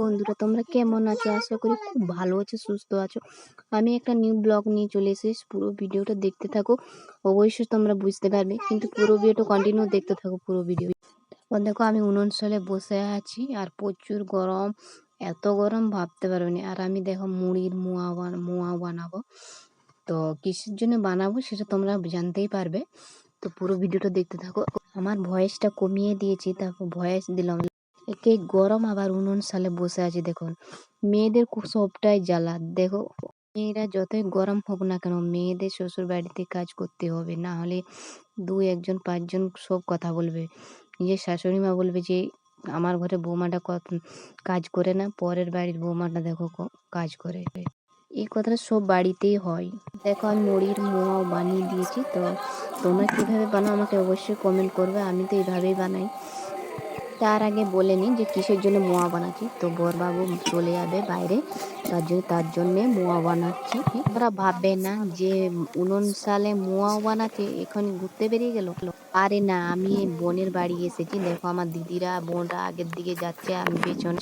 বন্ধুরা, তোমরা কেমন আছো? আশা করি খুব ভালো আছো, সুস্থ আছো। আমি একটা নিউ ব্লগ নিয়ে চলে এসেছি, পুরো ভিডিওটা দেখতে থাকো। অবশ্যই তোমরা বুঝতে পারবে, কিন্তু পুরো ভিডিওটা কন্টিনিউ দেখতে থাকো, পুরো ভিডিও দেখো, আমি উনুন সালে বসে আছি, আর প্রচুর গরম। এত গরম, ভাবতে পারবে না। আর আমি দেখো, মুড়ির মোয়া মোয়া বানাবো। তো কিসের জন্য বানাবো, সেটা তোমরা জানতেই পারবে। তো পুরো ভিডিওটা দেখতে থাকো। আমার ভয়েসটা কমিয়ে দিয়েছি, তারপর ভয়েস দিলাম। একে গরম আবার উনুন সালে বসে আছে, দেখুন। মেয়েদের খুব সবটাই জ্বালা। দেখো, মেয়েরা যতই গরম হোক না কেন, মেয়েদের শ্বশুর বাড়িতে কাজ করতে হবে। না হলে দু একজন, পাঁচজন সব কথা বলবে। নিজের শাশুড়ি মা বলবে যে, আমার ঘরে বৌমাটা কত কাজ করে না, পরের বাড়ির বৌমাটা দেখো কাজ করে। এই কথাটা সব বাড়িতেই হয়। দেখো, আমি মুড়ির মোয়াও বানিয়ে দিয়েছি, তো তোমরা কীভাবে বানাও আমাকে অবশ্যই কমেন্ট করবে। আমি তো এইভাবেই বানাই। তার আগে বলে নিই যে কিসের জন্য মোয়া বানাচ্ছি। তো বরবাবু চলে যাবে বাইরে, তার জন্য, তার জন্যে মোয়া বানাচ্ছি। ওরা ভাববে না যে উনন সালে মোয়া বানাচ্ছে এখন ঘুরতে বেরিয়ে গেল। পারে না, আমি বোনের বাড়ি এসেছি। দেখো আমার দিদিরা, বোনরা আগের দিকে যাচ্ছে, আমি পেছন।